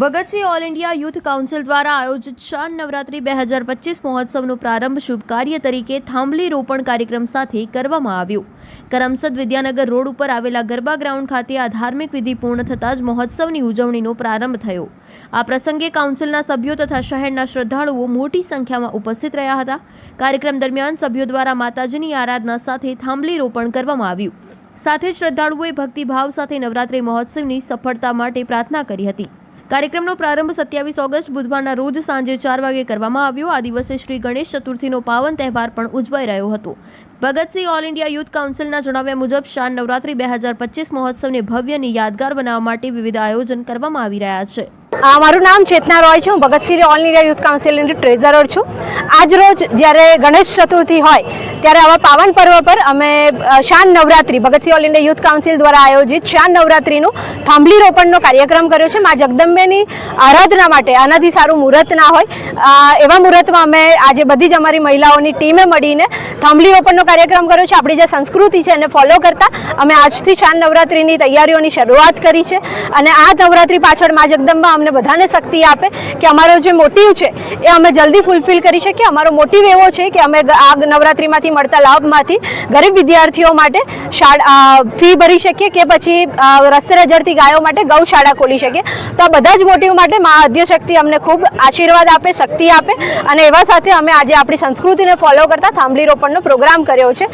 Bhagat Singh all India youth council દ્વારા આયોજિત શાન નવરાત્રી બે હજાર પચીસ મહોત્સવનો પ્રારંભ શુભ કાર્ય તરીકે થાંભલી રોપણ કાર્યક્રમ સાથે કરવામાં આવ્યો. કરમસદ વિદ્યાનગર રોડ ઉપર આવેલા ગરબા ગ્રાઉન્ડ ખાતે આ ધાર્મિક વિધિ પૂર્ણ થતાં જ મહોત્સવની ઉજવણીનો પ્રારંભ થયો. આ પ્રસંગે કાઉન્સિલના સભ્યો તથા શહેરના શ્રદ્ધાળુઓ મોટી સંખ્યામાં ઉપસ્થિત રહ્યા હતા. કાર્યક્રમ દરમિયાન સભ્યો દ્વારા માતાજીની આરાધના સાથે થાંભલી રોપણ કરવામાં આવ્યું. સાથે શ્રદ્ધાળુઓએ ભક્તિભાવ સાથે નવરાત્રિ મહોત્સવની સફળતા માટે પ્રાર્થના કરી હતી. કાર્યક્રમનો પ્રારંભ સત્યાવીસ ઓગસ્ટ બુધવારના રોજ સાંજે ચાર વાગે કરવામાં આવ્યો. આ દિવસે શ્રી ગણેશ ચતુર્થીનો પાવન તહેવાર પણ ઉજવાઈ રહ્યો હતો. ભગતસિંહ ઓલ ઇન્ડિયા યુથ કાઉન્સિલના જણાવ્યા મુજબ શાન નવરાત્રી બે હજાર પચીસ મહોત્સવને ભવ્ય અને યાદગાર બનાવવા માટે વિવિધ આયોજન કરવામાં આવી રહ્યા છે. મારું નામ ચેતના રોય છે. હું ભગતસિંહ ઓલ ઇન્ડિયા યુથ કાઉન્સિલની ટ્રેઝરર છું. આજ રોજ જ્યારે ગણેશ ચતુર્થી હોય, ત્યારે આવા પાવન પર્વ પર અમે શાન Navratri Bhagat Singh all India youth council દ્વારા આયોજિત શાન નવરાત્રિનું થાંભલી રોપણનો કાર્યક્રમ કર્યો છે. મા જગદંબેની આરાધના માટે, આનાથી સારું મુહૂર્ત ના હોય એવા મુહૂર્તમાં અમે આજે બધી જ અમારી મહિલાઓની ટીમે મળીને થાંભલી રોપણનો કાર્યક્રમ કર્યો છે. આપણી જે સંસ્કૃતિ છે એને ફોલો કરતા અમે આજથી શાન નવરાત્રિની તૈયારીઓની શરૂઆત કરી છે. અને આ નવરાત્રિ પાછળ મા જગદંબા અમને બધાને શક્તિ આપે કે અમારો જે મોટિવ છે એ અમે જલ્દી ફૂલફિલ કરી શકીએ. અમારો મોટિવ એવો છે કે અમે આ નવરાત્રિમાંથી મળતા લાભમાંથી ગરીબ વિદ્યાર્થીઓ માટે ફી ભરી શકીએ કે પછી રસ્તે રજડતી ગાયો માટે ગૌશાળા ખોલી શકીએ. તો આ બધા જ મોટિવ માટે મા આદ્યશક્તિ અમને ખૂબ આશીર્વાદ આપે, શક્તિ આપે અને એવા સાથે અમે આજે આપણી સંસ્કૃતિને ફોલો કરતા થાંભલી રોપણનો પ્રોગ્રામ કર્યો છે.